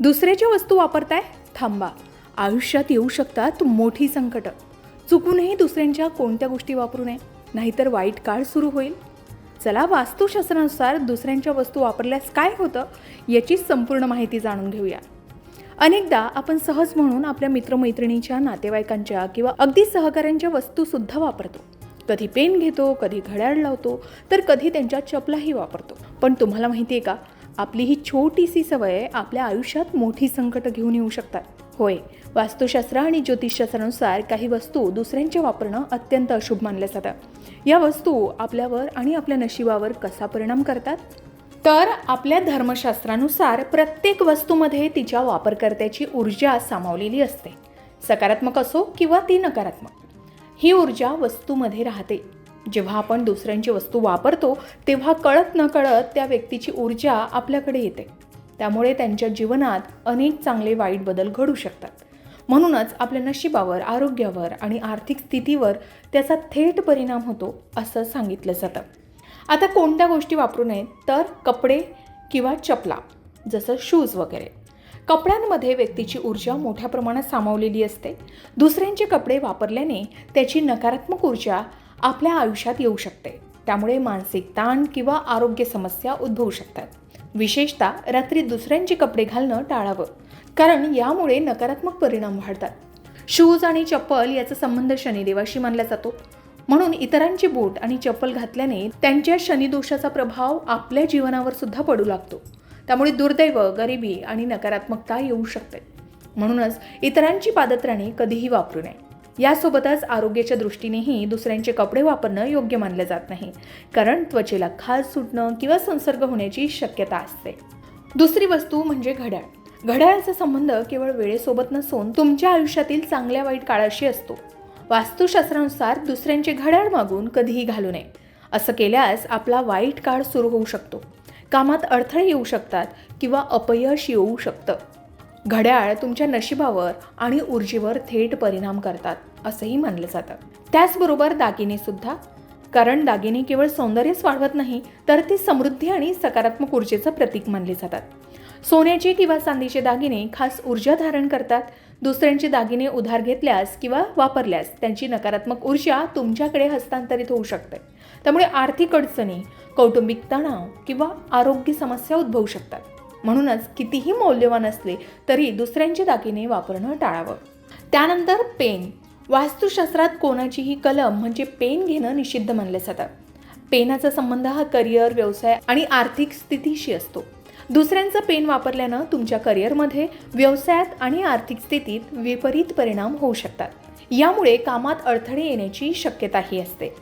दुसऱ्याच्या वस्तू वापरताय? थांबा. आयुष्यात येऊ शकतात मोठी संकटं. चुकूनही दुसऱ्यांच्या कोणत्या गोष्टी वापरू नये. नाहीतर वाईट काळ सुरू होईल. चला वास्तुशास्त्रानुसार दुसऱ्यांच्या वस्तू वापरल्यास काय होतं याची संपूर्ण माहिती जाणून घेऊया. अनेकदा आपण सहज म्हणून आपल्या मित्रमैत्रिणीच्या नातेवाईकांच्या किंवा अगदी सहकाऱ्यांच्या वस्तूसुद्धा वापरतो. कधी पेन घेतो कधी घड्याळ लावतो तर कधी त्यांच्या चपलाही वापरतो. पण तुम्हाला माहिती आहे का आपली ही छोटीशी सवय आपल्या आयुष्यात मोठी संकटं घेऊन येऊ शकतात. होय वास्तुशास्त्र आणि ज्योतिषशास्त्रानुसार काही वस्तू दुसऱ्यांच्या वापरणं अत्यंत अशुभ मानल्या जातात. या वस्तू आपल्यावर आणि आपल्या नशिबावर कसा परिणाम करतात? तर आपल्या धर्मशास्त्रानुसार प्रत्येक वस्तूमध्ये तिच्या वापरकर्त्याची ऊर्जा सामावलेली असते. सकारात्मक असो किंवा ती नकारात्मक. ही ऊर्जा वस्तूमध्ये राहते. जेव्हा आपण दुसऱ्यांची वस्तू वापरतो तेव्हा कळत न कळत त्या व्यक्तीची ऊर्जा आपल्याकडे येते. त्यामुळे त्यांच्या जीवनात अनेक चांगले वाईट बदल घडू शकतात. म्हणूनच आपल्या नशिबावर आरोग्यावर आणि आर्थिक स्थितीवर त्याचा थेट परिणाम होतो असं सांगितलं जातं. आता कोणत्या गोष्टी वापरू नयेत? तर कपडे किंवा चपला जसं शूज वगैरे. कपड्यांमध्ये व्यक्तीची ऊर्जा मोठ्या प्रमाणात सामावलेली असते. दुसऱ्यांचे कपडे वापरल्याने त्याची नकारात्मक ऊर्जा आपल्या आयुष्यात येऊ शकते. त्यामुळे मानसिक ताण किंवा आरोग्य समस्या उद्भवू शकतात. विशेषतः रात्री दुसऱ्यांचे कपडे घालणं टाळावं. कारण यामुळे नकारात्मक परिणाम वाढतात. शूज आणि चप्पल याचा संबंध शनिदेवाशी मानला जातो. म्हणून इतरांची बूट आणि चप्पल घातल्याने त्यांच्या शनिदोषाचा प्रभाव आपल्या जीवनावर सुद्धा पडू लागतो. त्यामुळे दुर्दैव गरिबी आणि नकारात्मकता येऊ शकते. म्हणूनच इतरांची पादत्राणे कधीही वापरू नये. यासोबतच आरोग्याच्या दृष्टीनेही दुसऱ्यांचे कपडे वापरणं योग्य मानलं जात नाही. कारण त्वचेला खाज सुटणं किंवा संसर्ग होण्याची शक्यता असते. दुसरी वस्तू म्हणजे घड्याळ. घड्याळाचा संबंध केवळ वेळेसोबत नसून तुमच्या आयुष्यातील चांगल्या वाईट काळाशी असतो. वास्तुशास्त्रानुसार दुसऱ्यांचे घड्याळ मागून कधीही घालू नये. असं केल्यास आपला वाईट काळ सुरू होऊ शकतो. कामात अडथळे येऊ शकतात किंवा अपयश येऊ शकतं. घड्याळ तुमच्या नशिबावर आणि ऊर्जेवर थेट परिणाम करतात असंही मानलं जातं. त्याचबरोबर दागिने सुद्धा. कारण दागिने केवळ सौंदर्यच वाढवत नाही तर ते समृद्धी आणि सकारात्मक ऊर्जेचं प्रतीक मानले जातात. सोन्याचे किंवा चांदीचे दागिने खास ऊर्जा धारण करतात. दुसऱ्यांचे दागिने उधार घेतल्यास किंवा वापरल्यास त्यांची नकारात्मक ऊर्जा तुमच्याकडे हस्तांतरित होऊ शकते. त्यामुळे आर्थिक अडचणी कौटुंबिक तणाव किंवा आरोग्य समस्या उद्भवू शकतात. म्हणूनच कितीही मौल्यवान असले तरी दुसऱ्यांचे दागिने वापरणं टाळावं. त्यानंतर पेन. वास्तुशास्त्रात कोणाचीही कलम म्हणजे पेन घेणं निषिद्ध मानलं जातं. पेनाचा संबंध हा करिअर व्यवसाय आणि आर्थिक स्थितीशी असतो. दुसऱ्यांचं पेन वापरल्यानं तुमच्या करिअरमध्ये व्यवसायात आणि आर्थिक स्थितीत विपरीत परिणाम होऊ शकतात. यामुळे कामात अडथळे येण्याची शक्यताही असते.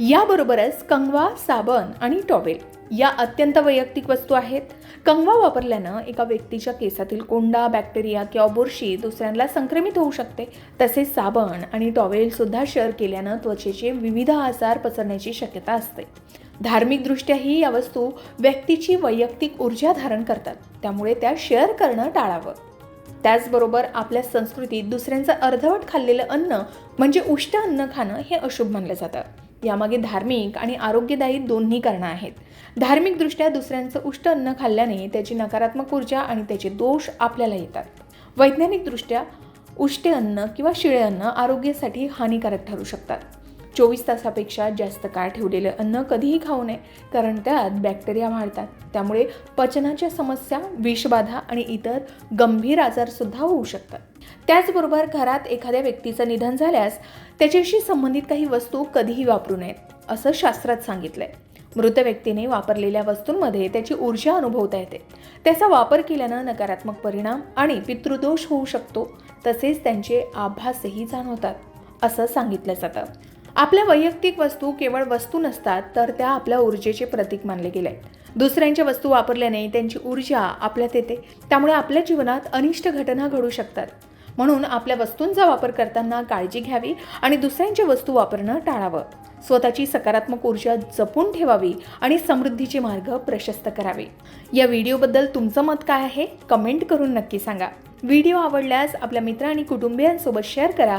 याबरोबरच कंगवा साबण आणि टॉवेल. या अत्यंत वैयक्तिक वस्तू आहेत. कंगवा वापरल्यानं एका व्यक्तीच्या केसातील कोंडा बॅक्टेरिया किंवा बुरशी दुसऱ्यांना संक्रमित होऊ शकते. तसेच साबण आणि टॉवेलसुद्धा शेअर केल्यानं त्वचेचे विविध आजार पसरण्याची शक्यता असते. धार्मिकदृष्ट्याही या वस्तू व्यक्तीची वैयक्तिक ऊर्जा धारण करतात. त्यामुळे त्या शेअर करणं टाळावं. त्याचबरोबर आपल्या संस्कृतीत दुसऱ्यांचं अर्धवट खाल्लेलं अन्न म्हणजे उष्ट अन्न खाणं हे अशुभ मानलं जातं. यामागे धार्मिक आणि आरोग्यदायी दोन्ही कारणं आहेत. धार्मिकदृष्ट्या दुसऱ्यांचं उष्ट अन्न खाल्ल्याने त्याची नकारात्मक ऊर्जा आणि त्याचे दोष आपल्याला येतात. वैज्ञानिकदृष्ट्या उष्टे अन्न किंवा शिळे अन्न आरोग्यासाठी हानिकारक ठरू शकतात. चोवीस तासापेक्षा जास्त काळ ठेवलेलं अन्न कधीही खाऊ नये कारण त्यात बॅक्टेरिया वाढतात. त्यामुळे पचनाच्या समस्या विषबाधा आणि इतर गंभीर आजारसुद्धा होऊ शकतात. त्याचबरोबर घरात एखाद्या व्यक्तीचं निधन झाल्यास त्याच्याशी संबंधित काही वस्तू कधीही वापरू नयेत असं शास्त्रात सांगितलंय. मृत व्यक्तीने वापरलेल्या वस्तूंमध्ये त्याची ऊर्जा अनुभवता येते. त्याचा वापर केल्यानं नकारात्मक परिणाम आणि पितृदोष होऊ शकतो तसेच त्यांचे आभासही जाणवतात असं सांगितलं जातं. आपल्या वैयक्तिक वस्तू केवळ वस्तू नसतात तर त्या आपल्या ऊर्जेचे प्रतीक मानले गेले आहेत. दुसऱ्यांच्या वस्तू वापरल्याने त्यांची ऊर्जा आपल्यात येते त्यामुळे आपल्या जीवनात अनिष्ट घटना घडू शकतात. म्हणून आपल्या वस्तूंचा वापर करताना काळजी घ्यावी आणि दुसऱ्यांच्या वस्तू वापरणं टाळावं. स्वतःची सकारात्मक ऊर्जा जपून ठेवावी आणि समृद्धीचे मार्ग प्रशस्त करावे. या व्हिडिओबद्दल तुमचं मत काय आहे कमेंट करून नक्की सांगा. व्हिडिओ आवडल्यास आपल्या मित्र आणि कुटुंबियांसोबत शेअर करा.